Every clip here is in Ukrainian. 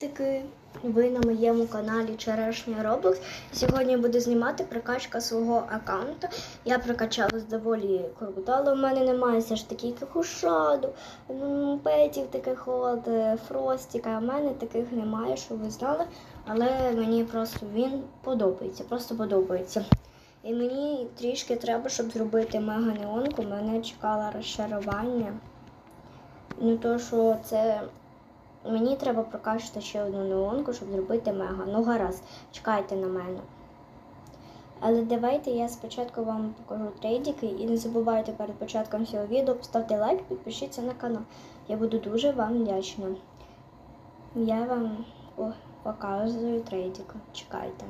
Таки ви на моєму каналі Черешня Roblox. Сьогодні буду знімати прокачка свого аккаунту. Я прокачалась доволі круто, але в мене немає все ж таки якихось шаду, ну, петів таких от, е, фростіка. У мене таких немає, щоб ви знали. Але мені просто він подобається, просто подобається. І мені трішки треба, щоб зробити мега неонку. Мене чекало розчарування. Ну то, що це Мені треба прокачати ще одну неонку, щоб зробити мега. Ну гаразд, чекайте на мене. Але давайте я спочатку вам покажу трейдики і не забувайте перед початком цього відео поставте лайк, підпишіться на канал. Я буду дуже вам вдячна. Я вам показую трейдик. Чекайте.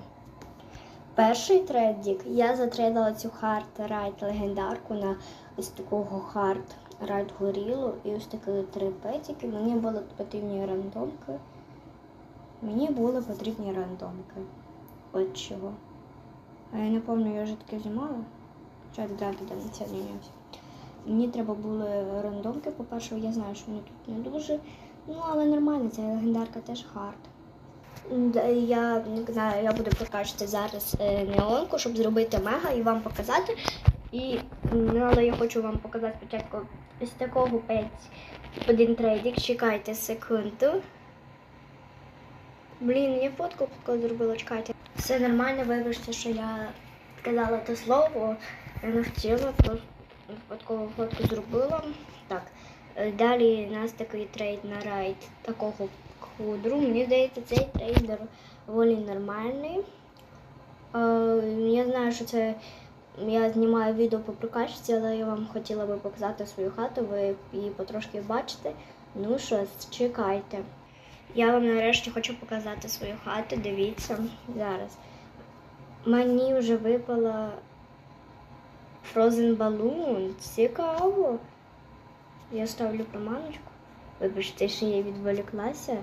Перший трейдик я затрейдала цю хард райд легендарку на ось такого хард райд горілу і ось такі три петики. Мені були потрібні рандомки. Мені були потрібні рандомки. От чого. А я не пам'ятаю, я вже таке знімала. Да, не це знімався. Мені треба були рандомки, по-перше, я знаю, що вони тут не дуже. Ну, але нормально, ця легендарка теж хард. Я не знаю, я буду прокачувати зараз е, неонку, щоб зробити мега і вам показати. І ну, але я хочу вам показати спочатку ось такого 5 один трейдик. Чекайте секунду. Блін, я фотку таку зробила, чекайте. Все нормально, вибачте, що я сказала те слово. Я не хотіла, випадково фотку зробила. Так. е, Далі у нас такий трейд на райд такого худру. Мені здається, цей трейд доволі нормальний. Е, Я знаю, що це я знімаю відео по прокачці, але я вам хотіла би показати свою хату, ви її потрошки бачите. Ну що, чекайте. Я вам нарешті хочу показати свою хату. Дивіться зараз. Мені вже випала Frozen Balloon. Цікаво. Я ставлю проманочку. Вибачте, що я відволіклася.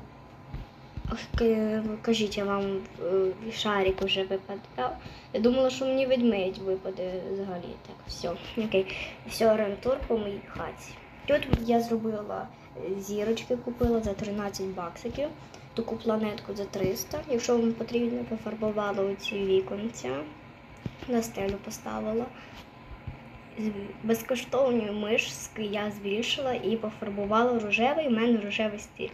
Кажіть, я вам е, шарик уже випадав. Я думала, що мені ведмедь випаде взагалі. Так, все. Окей. Все, орієнтур по моїй хаті. Тут я зробила е, зірочки, купила за 13 баксиків, таку планетку за 300. Якщо вам потрібно, пофарбувала оці віконця, на стелю поставила. Безкоштовні мишки я збільшила і пофарбувала рожевий. У мене рожевий стиль.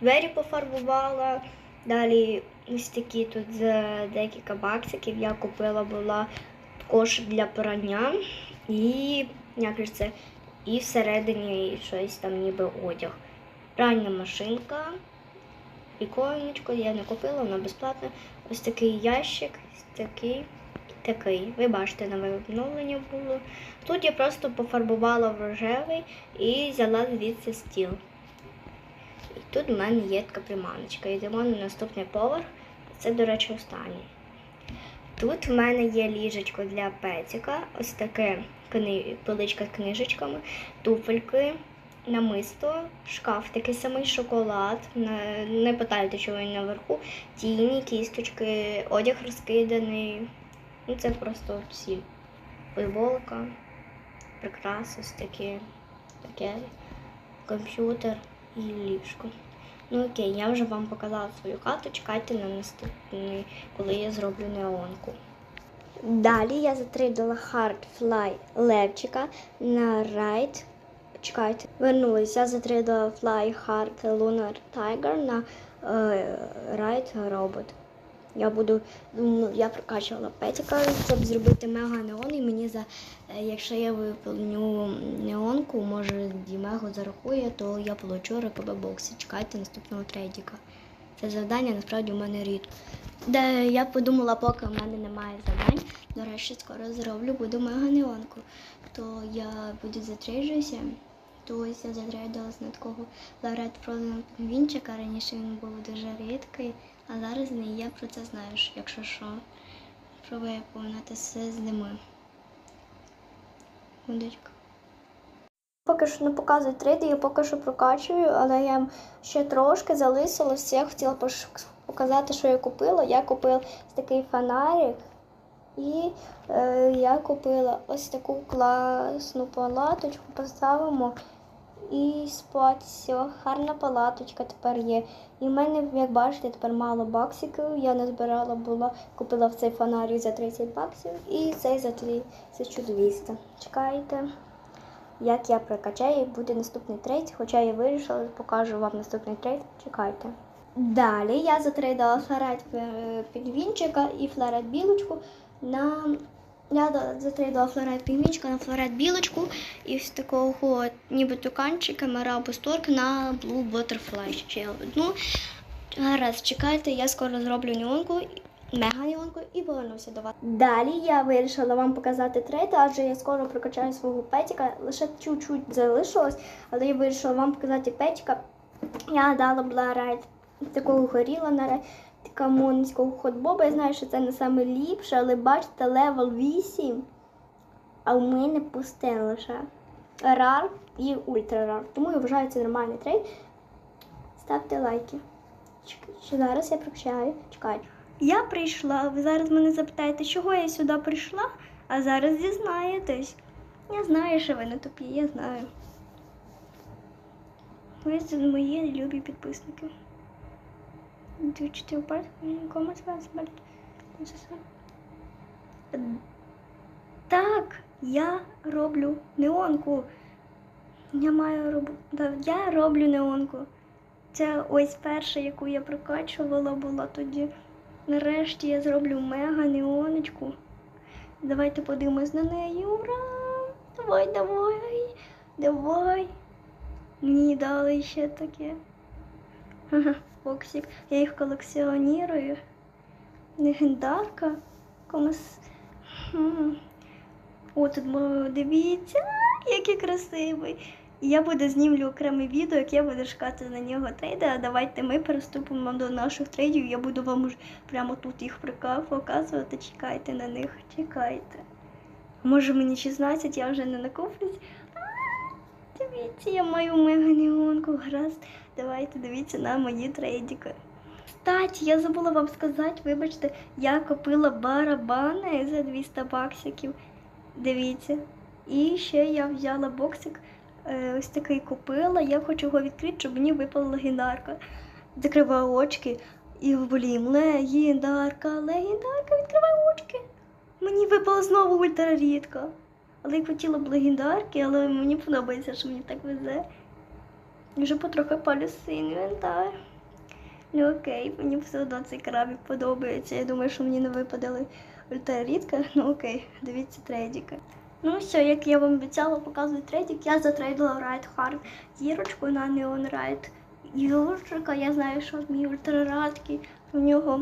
Двері пофарбувала. Далі ось такі тут за декілька баксиків я купила була кошик для прання і як же це, і всередині щось там ніби одяг. Пральна машинка, іконечко я не купила, вона безплатна. Ось такий ящик, такий, такий. Ви бачите, нове обновлення було. Тут я просто пофарбувала в рожевий і взяла звідси стіл. І тут в мене є така приманочка. Йдемо на наступний поверх. Це, до речі, останній. Тут в мене є ліжечко для петіка, ось таке поличка з книжечками, туфельки, намисто, шкаф, такий самий шоколад. Не, питайте, що він наверху. Тіні, кісточки, одяг розкиданий. Ну, це просто всі. Футболка, прикраси, таке, комп'ютер ліжко. Ну окей, я вже вам показала свою хату. Чекайте на наступний, коли я зроблю неонку. Далі я затрейдила Hardfly Левчика на Райт. Чекайте, вернулися. Я затрейдила Fly Hard Lunar Tiger на е, райд робот. Я буду, ну, я прокачувала петіка, щоб зробити мега неон, і мені за е, якщо я виповню неонку, може Дімего зарахує, то я получу РКБ бокси. Чекайте наступного трейдіка. Це завдання насправді у мене рідко. Де я подумала, поки в мене немає завдань. До речі, скоро зроблю, буду мега неонку. То я буду затрейджуся. То я затрейдилась на такого лауреат проданого пінгвінчика. Раніше він був дуже рідкий, а зараз не я про це знаю, якщо що. Пробую повернути все з зими. Водичка. Поки що не показую трейди, я поки що прокачую, але я ще трошки залишилось. Я хотіла показати, що я купила. Я купила такий фонарик. І е, я купила ось таку класну палаточку, поставимо. І спати. Все, гарна палаточка тепер є. І в мене, як бачите, тепер мало баксиків. Я не збирала була, купила в цей фонарик за 30 баксів і цей за 1200. Чекайте, як я прокачаю, буде наступний трейд. Хоча я вирішила, покажу вам наступний трейд. Чекайте. Далі я затрейдала флорет е, і флорет білочку на. Я затрейдала флорет пінгвінчика на флорет білочку і з такого ніби туканчика Марабу Сторк на Blue Butterfly ще одну. Гаразд, чекайте, я скоро зроблю неонку, мега неонку і повернуся до вас. Далі я вирішила вам показати трейд, адже я скоро прокачаю свого петіка. Лише чуть-чуть залишилось, але я вирішила вам показати петіка. Я дала була райд такого горіла на райд камонського ходбоба. Я знаю, що це не саме ліпше, але бачите, левел 8. А у мене пусте лише рар і ультра рар. Тому я вважаю це нормальний трейд. Ставте лайки. Чек- зараз я прокачаю. Чекайте. Я прийшла. Ви зараз мене запитаєте, чого я сюди прийшла, а зараз дізнаєтесь. Я знаю, що ви не тупі, я знаю. Ви мої любі підписники. Нікому з вас смерть. Так, я роблю неонку. Я маю роб... я роблю неонку. Це ось перша, яку я прокачувала, була тоді. Нарешті я зроблю мега неоночку. Давайте подивимось на неї. Ура! Давай, давай, давай. Мені дали ще таке. Ага, Фоксик. Я їх колекціоную. Легендарка. Комусь. О, дивіться, який красивий. Я буду знімлю окреме відео, як я буду шукати на нього трейди. А давайте ми переступимо до наших трейдів. Я буду вам уже прямо тут їх показувати. Чекайте на них, чекайте. Може мені 16, я вже не накоплюсь. Дивіться, я маю мега неонку. Гаразд. Давайте дивіться на мої трейдики. Кстати, я забула вам сказати, вибачте, я купила барабани за 200 баксиків. Дивіться. І ще я взяла боксик, е, ось такий купила. Я хочу його відкрити, щоб мені випала легендарка. Закриваю очки і блін, легендарка, легендарка, відкриваю очки. Мені випала знову ультрарідка. Але я хотіла б легендарки, але мені подобається, що мені так везе. Вже потрохи палю свій інвентар. Ну окей, мені все одно цей крабик подобається. Я думаю, що мені не випадали ультрарідка. Ну окей, дивіться трейдіки. Ну все, як я вам обіцяла, показую трейдик. Я затрейдила Райд Хард зірочку на Neon Райд. Юрчика, я знаю, що мій ультрарадкий, у нього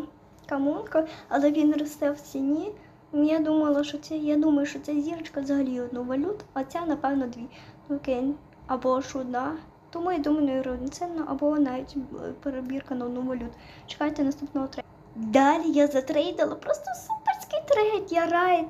камонка, але він росте в ціні. Я думала, що це, я думаю, що ця зірочка взагалі одну валют, а ця, напевно, дві. Ну, Окей, або ж одна. Тому я думаю, не або навіть е, перебірка на одну валюту. Чекайте наступного трейду. Далі я затрейдила просто суперський трейд. Я райд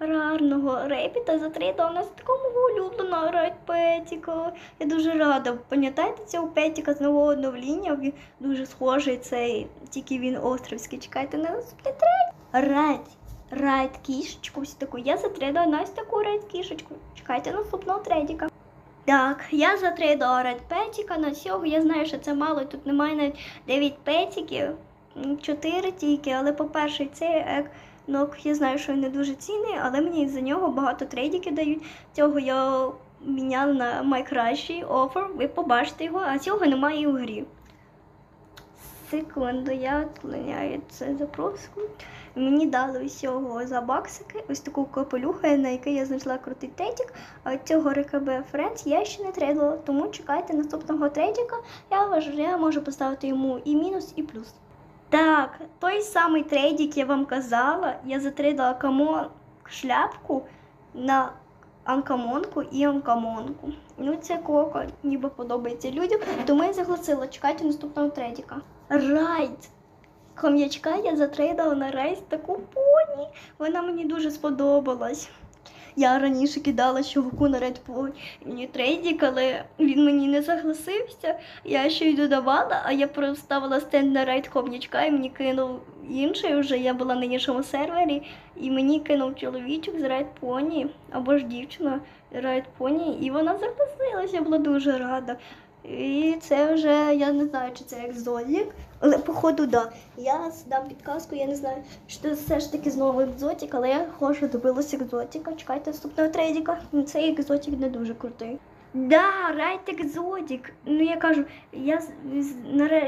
рарного репіта затрейдила у нас такого улюбленого райд Петіка. Я дуже рада. Пам'ятаєте цього Петіка з нового оновління? Він дуже схожий цей, тільки він островський. Чекайте на наступний трейд. Райд. Райд кішечку ось таку. Я затрейдила ось таку райд кішечку. Чекайте наступного трейдика. Так, я затрейдила ред петіка на цього. Я знаю, що це мало. Тут немає навіть 9 петіків, 4 тільки. Але по-перше, цей екнок, я знаю, що він не дуже цінний, але мені за нього багато трейдиків дають. Цього я міняла на найкращий офер. Ви побачите його, а цього немає і у грі. Секунду, я відклоняю це запроску. Мені дали усього за баксики, ось таку капелюху, на який я знайшла крутий. А цього РКБ Friends я ще не трейдила, тому чекайте наступного трейдика. Я вважаю, я можу поставити йому і мінус, і плюс. Так, той самий трейдик я вам казала, я затрейдила камон шляпку на анкамонку і анкамонку. Ну, це коко ніби подобається людям, тому я загласила, чекайте наступного трейдика. Райд! Хом'ячка я затрейдала на рейс таку поні. Вона мені дуже сподобалась. Я раніше кидала чуваку на Red Pony трейдік, але він мені не согласився. Я ще й додавала, а я проставила стенд на райд хом'ячка і мені кинув інший вже. Я була на іншому сервері, і мені кинув чоловічок з Райд Pony, або ж дівчина Райд Pony, і вона согласилася, я була дуже рада. І це вже я не знаю, чи це екзотик, але походу, да. Я дам підказку, я не знаю, що це все ж таки знову екзотик, але я хочу добилася екзотика. Чекайте наступного трейдика. Ну, Цей екзотик не дуже крутий. Да, райт екзотик. Ну я кажу, я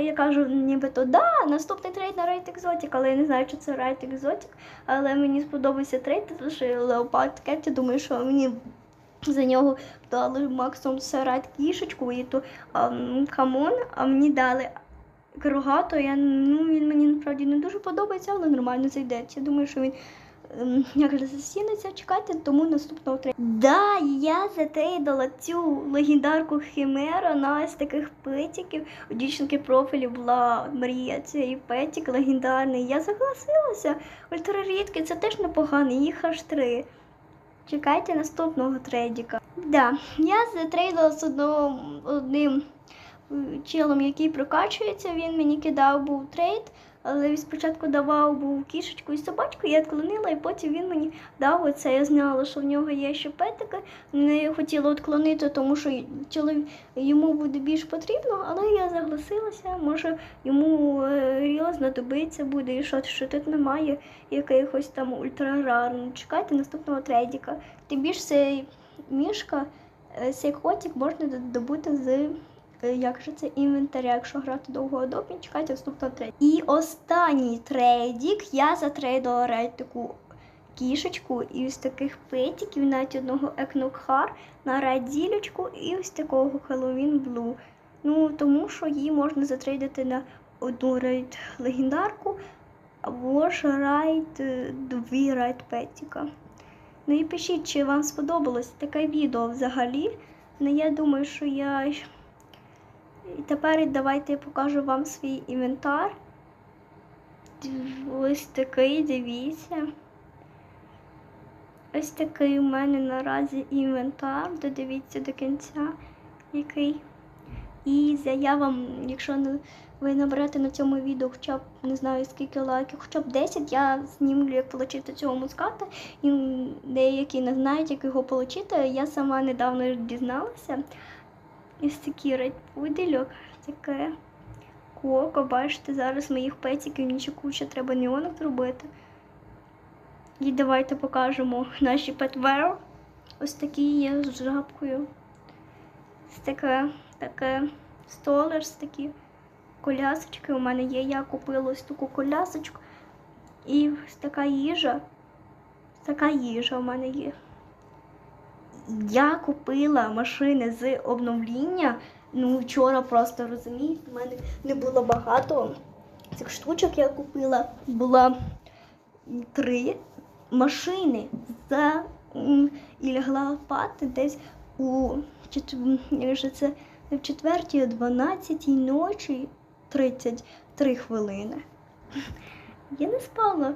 я кажу, нібито да, наступний трейд на райт екзотик, але я не знаю, чи це райт екзотик. Але мені сподобався трейд, що Леопард Кет, я думаю, що мені за нього дали максимум сарат кішечку і то ам, хамон, а мені дали крогато. Я, ну, він мені насправді не дуже подобається, але нормально зайде. Я думаю, що він ем, як засінеться, чекайте, тому наступного трейду. Да, я затрейдала цю легендарку Химера на ось таких петиків. У дівчинки профілі була Марія, цей петик легендарний. Я согласилася. Ультрарідкий, це теж непогано, їх аж три. Чекайте наступного трейдіка. Да, я затрейдила з одним одним е, челом, який прокачується. Він мені кидав був трейд, але він спочатку давав був кішечку і собачку, я відклонила, і потім він мені дав оце. Я знала, що в нього є ще петики. Не хотіла відклонити, тому що чоловік йому буде більш потрібно, але я согласилася. Може йому е, ріла знадобиться буде, і що, що тут немає якихось там ультрарарну. Чекайте наступного трейдіка. Тим більше цей мішка, е, цей котик можна добути з як же це інвентаря, якщо грати довго одобні, чекайте наступного трейдіка. І останній трейдік я затрейдила рейд таку кішечку і ось таких петиків, навіть одного екнокхар на райділечку і ось такого Halloween Blue. Ну, тому що її можна затрейдити на одну рейд легендарку, або ж райд е, дві райд петіка. Ну і пишіть, чи вам сподобалось таке відео взагалі. Ну я думаю, що я. І тепер давайте я покажу вам свій інвентар. Ось такий, дивіться. Ось такий у мене наразі інвентар. Додивіться до кінця, який. І я вам, якщо ви наберете на цьому відео хоча б не знаю скільки лайків, хоча б 10, я знімлю, як отримати цього муската. І деякі не знають, як його отримати. Я сама недавно дізналася. Ось такий рейдпудельок, таке коко. Бачите, зараз моїх петиків нічого куча, треба неонок зробити. І давайте покажемо наші петвер. Ось такі є з жабкою. Ось таке, таке столерс, такі колясочки у мене є. Я купила ось таку колясочку. І ось така їжа. Така їжа у мене є. Я купила машини з обновління. Ну, вчора просто розумієте, в мене не було багато цих штучок я купила. Була три машини за і лягла спати десь у в четвертій, о 12 ночі 33 хвилини. Я не спала.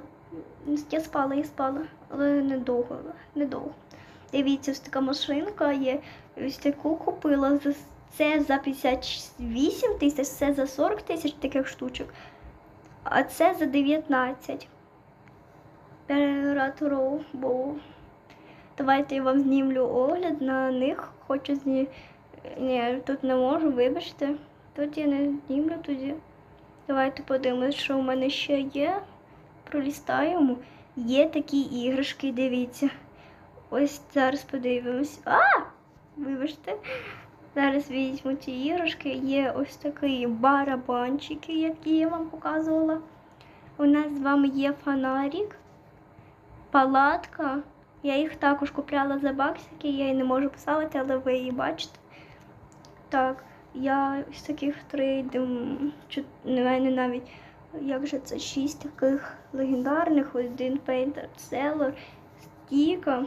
Я спала, я спала, але недовго, недовго. Дивіться, ось така машинка є. Ось таку купила. Це за 58 тисяч, це за 40 тисяч таких штучок, а це за 19 перераторов, бо давайте я вам знімлю огляд на них. Хочу зні... Ні, тут не можу, вибачте. Тут я не знімлю тоді. Давайте подивимось, що в мене ще є. Пролістаємо. Є такі іграшки, дивіться. Ось зараз подивимось. А! Вибачте. Зараз візьму ці іграшки. Є ось такі барабанчики, які я вам показувала. У нас з вами є фонарик, палатка. Я їх також купляла за баксики, я її не можу поставити, але ви її бачите. Так, я ось таких трейдом, у мене навіть, як же це, шість таких легендарних, один Painter Seller, Стіка.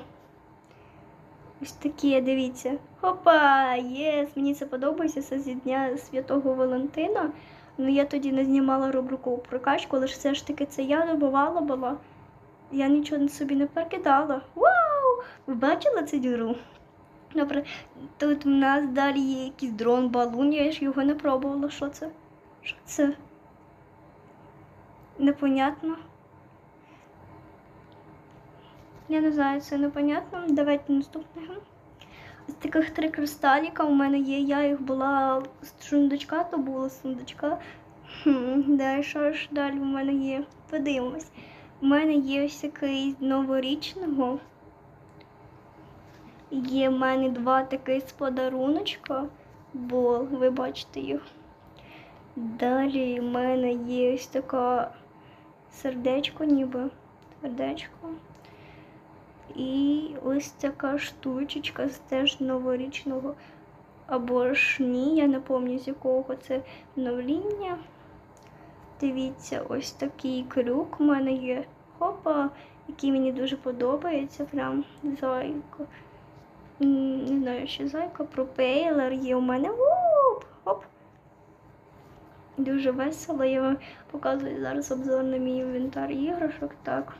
Ось такі, дивіться. Хопа! Єс! Мені це подобається це зі Дня Святого Валентина. Ну я тоді не знімала рубрику прокачку, але ж все ж таки це я добувала була. Я нічого собі не перекидала. Вау! Ви бачили цю діру? Добре, тут в нас далі є якийсь дрон балун, я ж його не пробувала. Що це? Що це? Непонятно. Я не знаю, це непонятно. Давайте наступного. З таких три кристаліка у мене є. Я їх була з сундучка, то була сундучка. Хм, да, що ж далі у мене є? Подивимось. У мене є ось з новорічного. Є в мене два таких з подаруночка, бо ви бачите їх. Далі в мене є ось така сердечко, ніби сердечко. І ось така штучечка з теж новорічного. Або ж ні, я не пам'ятаю, з якого це новління. Дивіться, ось такий крюк у мене є. Хопа, який мені дуже подобається. Прям зайка. Не знаю, що зайка, пропейлер є у мене. Оп, хоп. Дуже весело. Я вам показую зараз обзор на мій інвентар іграшок. Так.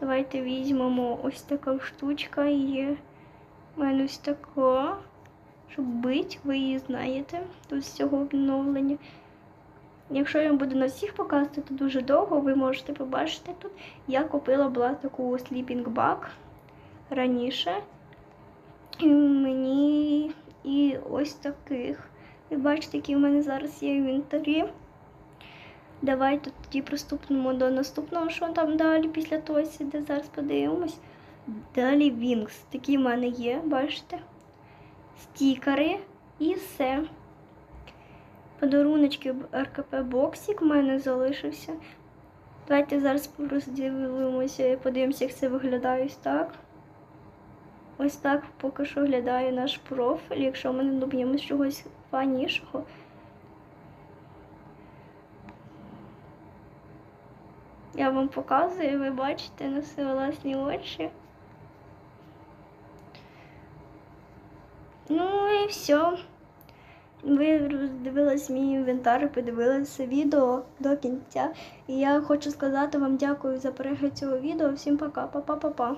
Давайте візьмемо ось така штучка є. У мене ось така. Щоб бить, ви її знаєте. Тут з цього обновлення. Якщо я буду на всіх показувати, то дуже довго ви можете побачити тут. Я купила була таку Sleeping Bag раніше. І мені і ось таких. Ви бачите, які в мене зараз є в інвентарі. Давайте тоді приступимо до наступного, що там далі після Тосі, де зараз подивимось. Далі Wings. Такі в мене є, бачите? Стікери і все. Подаруночки РКП Боксик в мене залишився. Давайте зараз роздивимося, подивимося, як це виглядає ось так. Ось так поки що виглядає наш профіль, якщо ми не доб'ємо чогось фанішого. Я вам показую, ви бачите на свої власні очі. Ну і все. Ви дивились мій інвентар подивилися відео до кінця. І я хочу сказати вам дякую за перегляд цього відео. Всім пока, па-па-па-па.